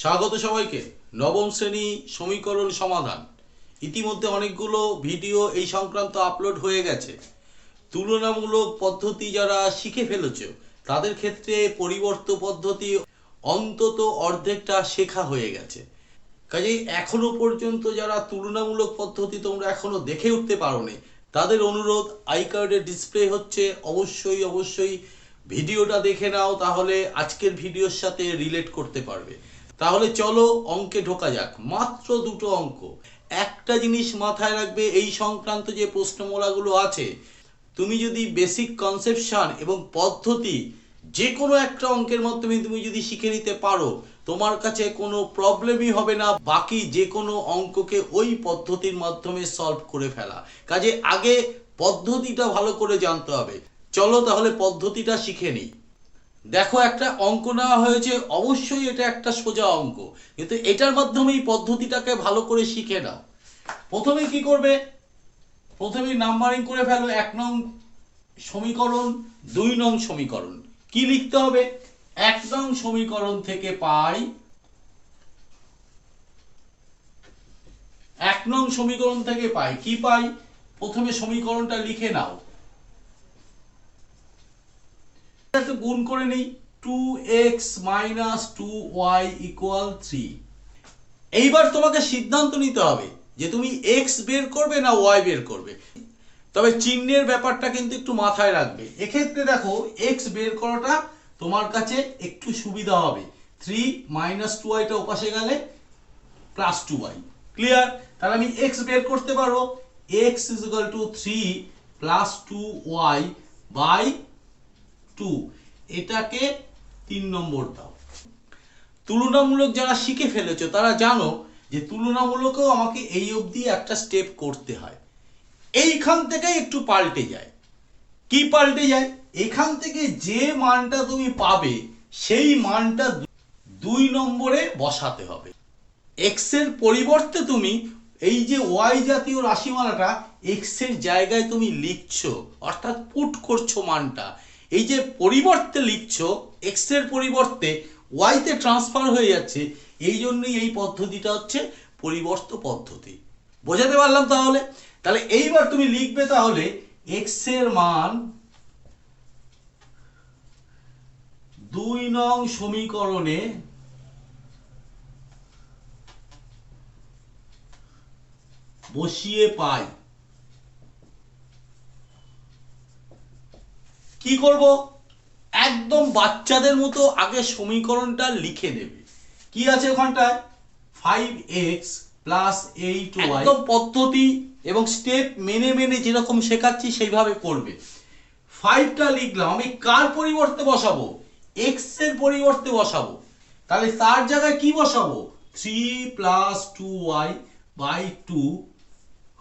স্বাগত সবাইকে। নবম শ্রেণি সমীকরণ সমাধান। ইতিমধ্যে অনেকগুলো ভিডিও এই সংক্রান্ত আপলোড হয়ে গেছে। তুলনামূলক পদ্ধতি যারা শিখে ফেলেছ, তাদের ক্ষেত্রে পরিবর্ত পদ্ধতি অন্তত অর্ধেকটা শেখা হয়ে গেছে। কাজেই এখনও পর্যন্ত যারা তুলনামূলক পদ্ধতি তোমরা এখনও দেখে উঠতে পারোনি, তাদের অনুরোধ, আই কার্ডের ডিসপ্লে হচ্ছে অবশ্যই অবশ্যই ভিডিওটা দেখে নাও, তাহলে আজকের ভিডিওর সাথে রিলেট করতে পারবে। তাহলে চলো অঙ্কে ঢোকা যাক। মাত্র দুটো অঙ্ক। একটা জিনিস মাথায় রাখবে, এই সংক্রান্ত যে প্রশ্নমূলাগুলো আছে, তুমি যদি বেসিক কনসেপশন এবং পদ্ধতি যে কোনো একটা অঙ্কের মাধ্যমে তুমি যদি শিখে নিতে পারো, তোমার কাছে কোনো প্রবলেমই হবে না। বাকি যে কোনো অঙ্ককে ওই পদ্ধতির মাধ্যমে সলভ করে ফেলা। কাজে আগে পদ্ধতিটা ভালো করে জানতে হবে। চলো তাহলে পদ্ধতিটা শিখে নিই। দেখো একটা অঙ্ক নেওয়া হয়েছে, অবশ্যই এটা একটা সোজা অঙ্ক। কিন্তু এটার মাধ্যমে এই পদ্ধতিটাকে ভালো করে শিখে নাও। প্রথমে কি করবে? প্রথমে নাম্বারিং করে ফেলো, এক নং সমীকরণ, দুই নং সমীকরণ। কি লিখতে হবে? এক নং সমীকরণ থেকে পাই, এক নং সমীকরণ থেকে পাই। কি পাই? প্রথমে সমীকরণটা লিখে নাও। একটু গুণ করে নেই। Two X minus two Y equal three এইবার তোমাকে সিদ্ধান্ত নিতে হবে যে তুমি এক্স বের করবে না ওয়াই বের করবে। তবে চিহ্নের ব্যাপারটা কিন্তু একটু মাথায় রাখবে। এক্ষেত্রে দেখো এক্স বের করাটা তোমার কাছে একটু সুবিধা হবে। থ্রি মাইনাস টু ওয়াইটা ওপাশে গেলে প্লাস টু ওয়াই ক্লিয়ার তাহলে আমি এক্স বের করতে পারব। X is equal to three plus two Y by two এটাকে তিন নম্বর দাও। তুলনামূলক যারা শিখে ফেলেছো, তারা জানো যে তুলনামূলকও আমাকে এই অবধি একটা স্টেপ করতে হয়। এইখান থেকে একটু পাল্টে যায়। কি পাল্টে যায়? এখান থেকে যে মানটা তুমি পাবে, সেই মানটা দুই নম্বরে বসাতে হবে। এক্সের পরিবর্তে তুমি এই যে ওয়াই জাতীয় রাশিমালাটা এক্সের জায়গায় তুমি লিখছো, অর্থাৎ পুট করছ মানটা এই যে পরিবর্তে লিখছ এক্সের পরিবর্তে ওয়াইতে ট্রান্সফার হয়ে যাচ্ছে, এই জন্যই এই পদ্ধতিটা হচ্ছে পরিবর্ত পদ্ধতি। বোঝাতে পারলাম তাহলে? তাহলে এইবার তুমি লিখবে তাহলে এক্সের মান দুই নং সমীকরণে বসিয়ে পাই। কি করব? একদম বাচ্চাদের মতো আগে সমীকরণটা লিখে নেবে। কি আছে ওখানটায়? ফাইভ এক্স প্লাস এইট একদম পদ্ধতি এবং স্টেপ মেনে মেনে যেরকম শেখাচ্ছি সেইভাবে করবে। ফাইভটা লিখলাম, আমি কার পরিবর্তে বসাবো? এক্সের পরিবর্তে বসাবো। তাহলে তার জায়গায় কি বসাবো? Three plus two Y by two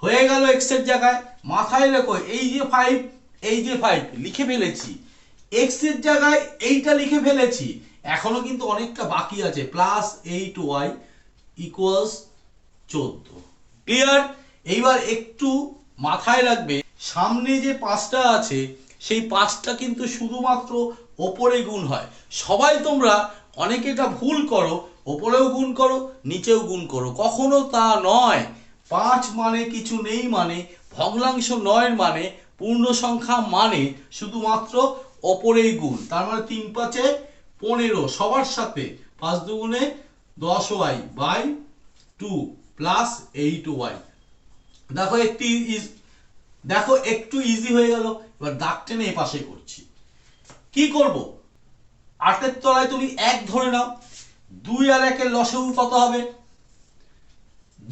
হয়ে গেল এক্সের জায়গায়। মাথায় রেখো, এই যে ফাইভ এই যে ফাইভ লিখে ফেলেছি এক্সের জায়গায় এইটা লিখে ফেলেছি, এখনও কিন্তু অনেকটা বাকি আছে প্লাস এইট ওয়াই ইকুয়ালস চোদ্দ। ক্লিয়ার এইবার একটু মাথায় রাখবে, সামনে যে পাঁচটা আছে, সেই পাঁচটা কিন্তু শুধুমাত্র ওপরে গুণ হয়। সবাই তোমরা অনেকে এটা ভুল করো, ওপরেও গুণ করো, নিচেও গুণ করো। কখনো তা নয়। পাঁচ মানে কিছু নেই মানে ভগ্নাংশ নয়ের মানে পূর্ণ সংখ্যা মানে শুধুমাত্র ওপরেই গুণ। তার মানে তিন পাঁচে পনেরো, সবার সাথে পাঁচ দুগুণে দশ Y by two plus eight Y. দেখো একটি দেখো একটু ইজি হয়ে গেল, এবার দাগ টেনে এ পাশে করছি। কি করব? আটের তলায় তুমি এক ধরে নাও, দুই আর একের লসগু কত হবে?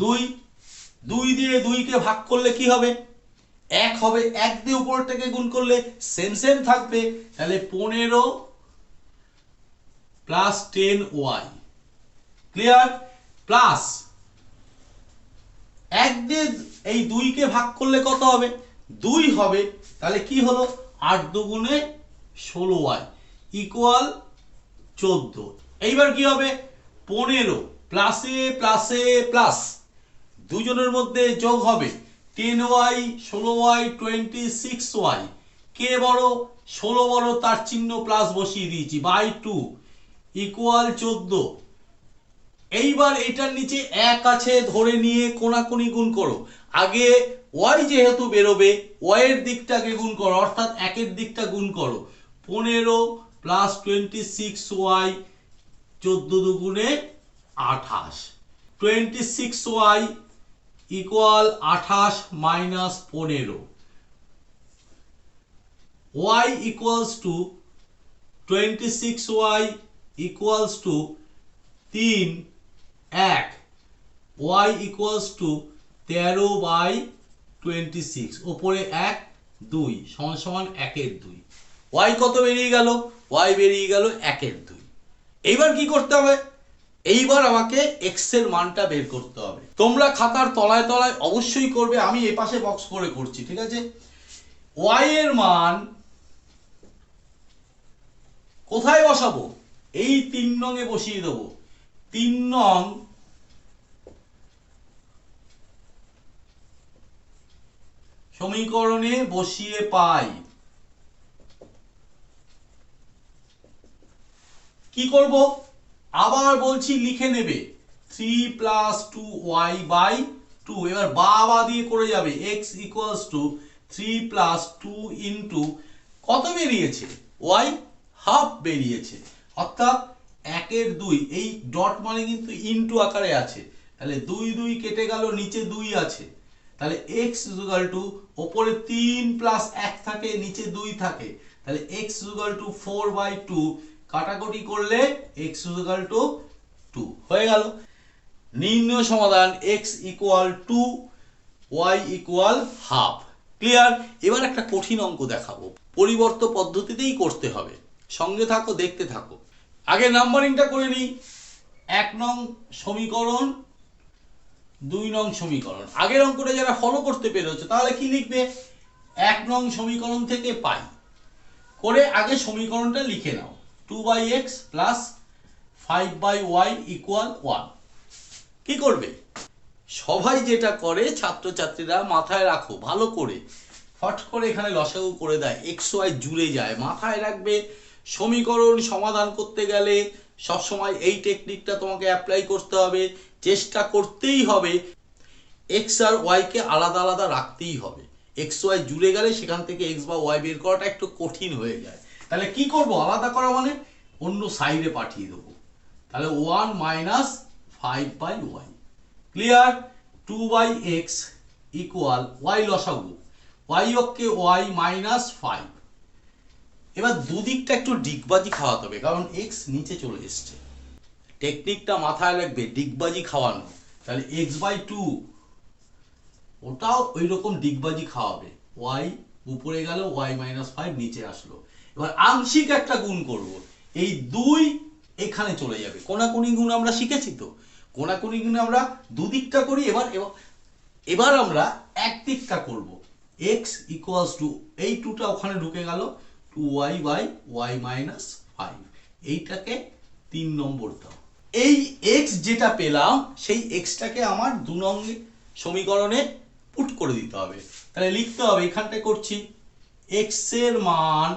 দুই দুই দিয়ে দুইকে ভাগ করলে কি হবে? এক হবে এক দিয়ে উপর থেকে গুণ করলে সেম সেম থাকবে। তাহলে পনেরো plus ten Y clear plus এক দিয়ে এই দুইকে ভাগ করলে কত হবে? দুই হবে। তাহলে কি হলো? আট দুগুণে ষোলো ওয়াই ইকুয়াল চোদ্দ। এইবার কি হবে? পনেরো। প্লাসে প্লাসে প্লাস দুজনের মধ্যে যোগ হবে। টেন ওয়াই ষোলো ওয়াই টোয়েন্টি সিক্স ওয়াই কে বড়? ষোলো বড় তার চিহ্ন প্লাস বসিয়ে দিয়েছি বাই টু ইকুয়াল চোদ্দ। এইবার এটার নিচে এক আছে, ধরে নিয়ে কোনাকুনি গুণ করো। আগে ওয়াই যেহেতু বেরোবে ওয়াইয়ের দিকটা আগে গুণ করো, অর্থাৎ একের দিকটা গুণ করো। পনেরো প্লাস টোয়েন্টি সিক্স ওয়াই চোদ্দ দুগুণে আঠাশ। টোয়েন্টি সিক্স ওয়াই ইকুয়াল আঠাশ মাইনাস পনেরো। Y equals to twenty six Y equals to তিন, এক। ওয়াই ইকুয়ালস টু তেরো বাই টোয়েন্টি সিক্স ওপরে এক, দুই, সমান সমান একের দুই। ওয়াই কত বেরিয়ে গেল? ওয়াই বেরিয়ে গেল একের দুই। এইবার কি করতে হবে? এইবার আমাকে এক্সের মানটা বের করতে হবে। তোমরা খাতার তলায় তলায় অবশ্যই করবে, আমি এ পাশে বক্স করে করছি, ঠিক আছে? ওয়াই এর মান কোথায় বসাবো? এই তিন নং এ বসিয়ে দেবো। তিন নং সমীকরণে বসিয়ে পাই। কি করব? আবার বলছি লিখে নেবে। Three plus two Y by two এবার বা বা দিয়ে করে যাবে। X equals to three plus two into কত বেরিয়েছে? ওয়াই হাফ বেরিয়েছে। অর্থাৎ একের দুই, এই ডট মানে কিন্তু ইন্টু আকারে আছে। তাহলে দুই দুই কেটে গেল, নিচে দুই আছে। তাহলে এক্স ইজুগাল টু ওপরে তিন প্লাস এক থাকে, নিচে দুই থাকে। তাহলে X equal to four by two কাটাকুটি করলে এক্স ইজুগাল টু টু হয়ে গেল। নির্ণয় সমাধান X equal to Y equal half clear এবার একটা কঠিন অঙ্ক দেখাবো। পরিবর্ত পদ্ধতিতেই করতে হবে। সঙ্গে থাকো, দেখতে থাকো। আগে নাম্বারিংটা করে নিই। এক নং সমীকরণ, দুই নং সমীকরণ। আগের অঙ্কটা যারা ফলো করতে পেরেছ, তাহলে কি লিখবে? এক নং সমীকরণ থেকে পাই। করে আগে সমীকরণটা লিখে নাও। Two by X plus five by Y equal one কি করবে? সবাই যেটা করে, ছাত্রছাত্রীরা মাথায় রাখো, ভালো করে। ফট করে এখানে লসাগু করে দেয় এক্স ওয়াই জুড়ে যায়। মাথায় রাখবে, সমীকরণ সমাধান করতে গেলে সবসময় এই টেকনিকটা তোমাকে অ্যাপ্লাই করতে হবে, চেষ্টা করতেই হবে। এক্স আর ওয়াইকে আলাদা আলাদা রাখতেই হবে। এক্স ওয়াই জুড়ে গেলে সেখান থেকে এক্স বা ওয়াই বের করাটা একটু কঠিন হয়ে যায়। তাহলে কি করব? আলাদা করা মানে অন্য সাইডে পাঠিয়ে দেবো। তাহলে one minus five by Y clear two by X equal Y লসাগু। ওয়াই অক্ষে ওয়াই মাইনাস ফাইভ এবার দুদিকটা একটু ডিগবাজি খাওয়াতে হবে, কারণ এক্স নিচে চলে এসছে। টেকনিকটা মাথায় রাখবে, ডিগবাজি খাওয়ানো। তাহলে এক্স বাই টু ওটাও ওই রকম ডিগবাজি খাওয়াবে। ওয়াই উপরে গেল ওয়াই মাইনাস ফাইভ নিচে আসলো। এবার আংশিক একটা গুণ করব। এই দুই এখানে চলে যাবে। কোনাকুনি গুণ আমরা শিখেছি তো। কোনাকুনি গুণ আমরা দুদিকটা করি, এবার এবার আমরা এক দিকটা করব। এক্স ইকুয়ালস টু এই টুটা ওখানে ঢুকে গেল। Two Y by Y minus five এইটাকে তিন নম্বর দাও। এই এক্স যেটা পেলাম, সেই এক্সটাকে আমার দু নং সমীকরণে পুট করে দিতে হবে। তাহলে লিখতে হবে, এখানটায় করছি এক্সের মান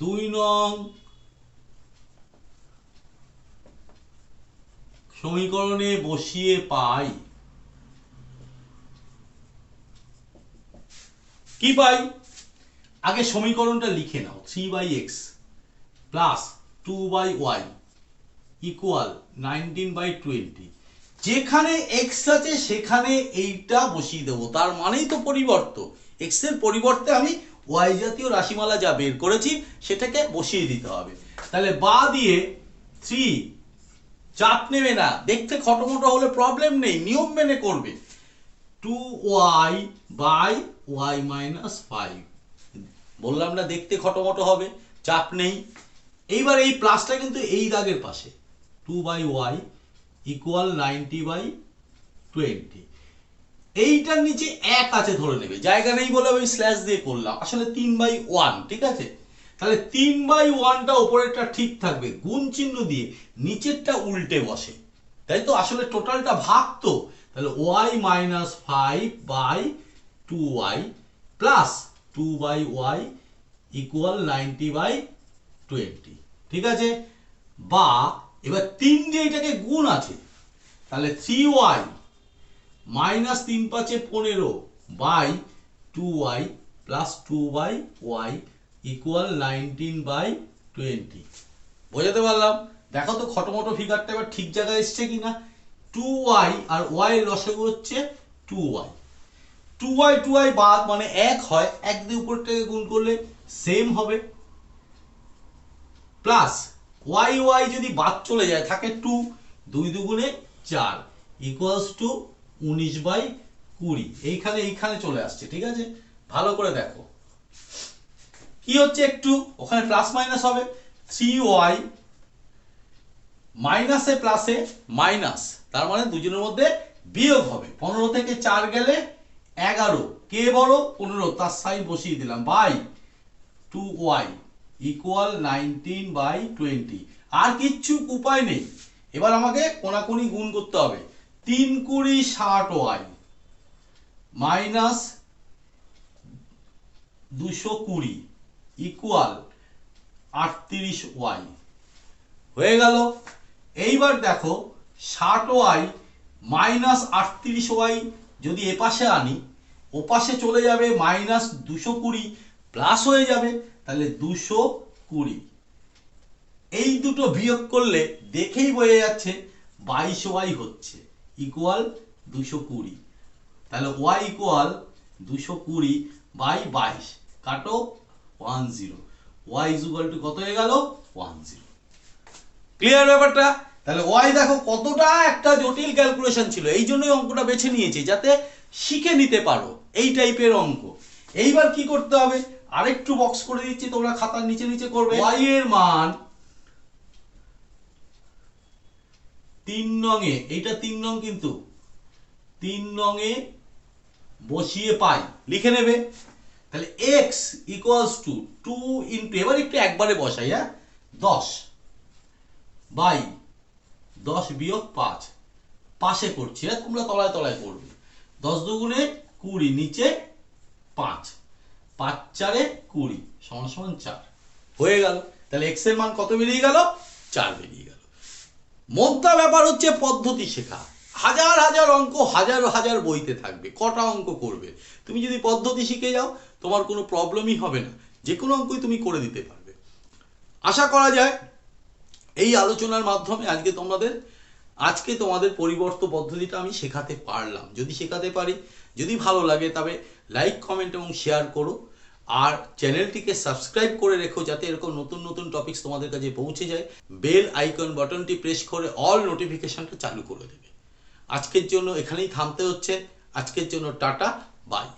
দুই নং সমীকরণে বসিয়ে পাই। কি পাই? আগে সমীকরণটা লিখে নাও। Three by X plus two by Y equal nineteen by twenty যেখানে এক্স আছে, সেখানে এইটা বসিয়ে দেবো। তার মানেই তো পরিবর্ত এক্সের পরিবর্তে আমি ওয়াই জাতীয় রাশিমালা যা বের করেছি সেটাকে বসিয়ে দিতে হবে। তাহলে বা দিয়ে থ্রি চাপ নেবে না। দেখতে খটোমটো হলে প্রবলেম নেই, নিয়ম মেনে করবে। Two Y by Y minus five বললাম না দেখতে খটোমটো হবে, চাপ নেই। এইবার এই প্লাসটা কিন্তু এই দাগের পাশে। Two by Y equal ninety by twenty এইটার নিচে এক আছে ধরে নেবে। জায়গা নেই বলে আমি স্ল্যাশ দিয়ে করলাম। আসলে তিন বাই ওয়ান ঠিক আছে? তাহলে তিন বাই ওয়ানটা ওপরেরটা ঠিক থাকবে। গুণ চিহ্ন দিয়ে নিচেরটা উল্টে বসে। তাই তো? আসলে টোটালটা ভাগ তো। তাহলে Y minus five by two Y plus two by Y equal ninety by twenty ঠিক আছে? বা, এবার তিন দিয়ে এটাকে গুণ আছে, তাহলে থ্রি ওয়াই মাইনাস তিন পাঁচে পনেরো by two Y plus two by Y equal nineteen by twenty বোঝাতে পারলাম? দেখো তো খটোমটো ফিগারটা এবার ঠিক জায়গায় এসছে কি না টু ওয়াই আর ওয়াই লসাগু হচ্ছে two Y two Y two Y বাদ মানে এক হয়, এক দিয়ে উপরটাকে গুণ করলে সেম হবে। প্লাস ওয়াই ওয়াই যদি বাদ চলে যায়, থাকে টু দুই দুগুণে চার ইকুয়ালস টু উনিশ বাই কুড়ি। এইখানে এইখানে চলে আসছে, ঠিক আছে? ভালো করে দেখো। কি হচ্ছে একটু? ওখানে প্লাস মাইনাস হবে। থ্রি ওয়াই মাইনাসে প্লাসে মাইনাস তার মানে দুজনের মধ্যে বিয়োগ হবে। পনেরো থেকে চার গেলে এগারো। কে বড়? পনেরো। তার সাইড বসিয়ে দিলাম। By two Y equal nineteen by twenty আর কিচ্ছু উপায় নেই। এবার আমাকে কোনাকুনি গুণ করতে হবে। তিন কুড়ি ষাট ওয়াই, মাইনাস দুশো কুড়ি ইকুয়াল আটত্রিশ ওয়াই। হয়ে গেল। এইবার দেখো, ষাট ওয়াই মাইনাস আটত্রিশ ওয়াই যদি এপাশে আনি ওপাশে চলে যাবে মাইনাস দুশো কুড়ি প্লাস হয়ে যাবে, তাহলে দুশো কুড়ি। এই দুটো বিয়োগ করলে দেখেই বোঝা যাচ্ছে বাইশ ওয়াই হচ্ছে। ইকুয়াল দুশো কুড়ি। তাহলে ওয়াই ইকুয়াল দুশো কুড়ি বাই বাইশ। কাটো one zero Y is equal to কত হয়ে গেল? ওয়ান জিরো ক্লিয়ার ব্যাপারটা? তাহলে ওয়াই দেখো কতটা একটা জটিল ক্যালকুলেশন ছিল। এই জন্যই অঙ্কটা বেছে নিয়েছি, যাতে শিখে নিতে পারো এই টাইপের অঙ্ক। এইবার কি করতে হবে? আরেকটু বক্স করে দিচ্ছি, তোমরা খাতার নিচে নিচে করবে। ওয়াই এর মান তিন নঙে এইটা তিন নং কিন্তু। তিন নঙে বসিয়ে পাই, লিখে নেবে। তাহলে X equals to two into এবার একটু একবারে বসাই হ্যাঁ? দশ বাই দশ বিয়োগ পাঁচ, পাশে করছি হ্যাঁ? তোমরা তলায় তলায় করবে। দশ দুগুণে কুড়ি, নিচে পাঁচ পাঁচ চারে কুড়ি, সমান সমান চার। হয়ে গেল। তাহলে এক্সের মান কত বেরিয়ে গেল? চার বেরিয়ে গেল। মোদ্দা ব্যাপার হচ্ছে পদ্ধতি শেখা। হাজার হাজার অঙ্ক হাজার হাজার বইতে থাকবে, কটা অঙ্ক করবে। তুমি যদি পদ্ধতি শিখে যাও, তোমার কোনো প্রবলেমই হবে না। যে কোনো অঙ্কই তুমি করে দিতে পারবে। আশা করা যায়, এই আলোচনার মাধ্যমে আজকে তোমাদের আজকে তোমাদের পরিবর্ত পদ্ধতিটা আমি শেখাতে পারলাম। যদি শেখাতে পারি, যদি ভালো লাগে, তবে লাইক, কমেন্ট এবং শেয়ার করো। আর চ্যানেলটিকে সাবস্ক্রাইব করে রেখো যাতে এরকম নতুন নতুন টপিকস তোমাদের কাছে পৌঁছে যায়। বেল আইকন বাটনটি প্রেস করে অল নোটিফিকেশনটা চালু করে দেবে। আজকের জন্য এখানেই থামতে হচ্ছে। আজকের জন্য টাটা বাই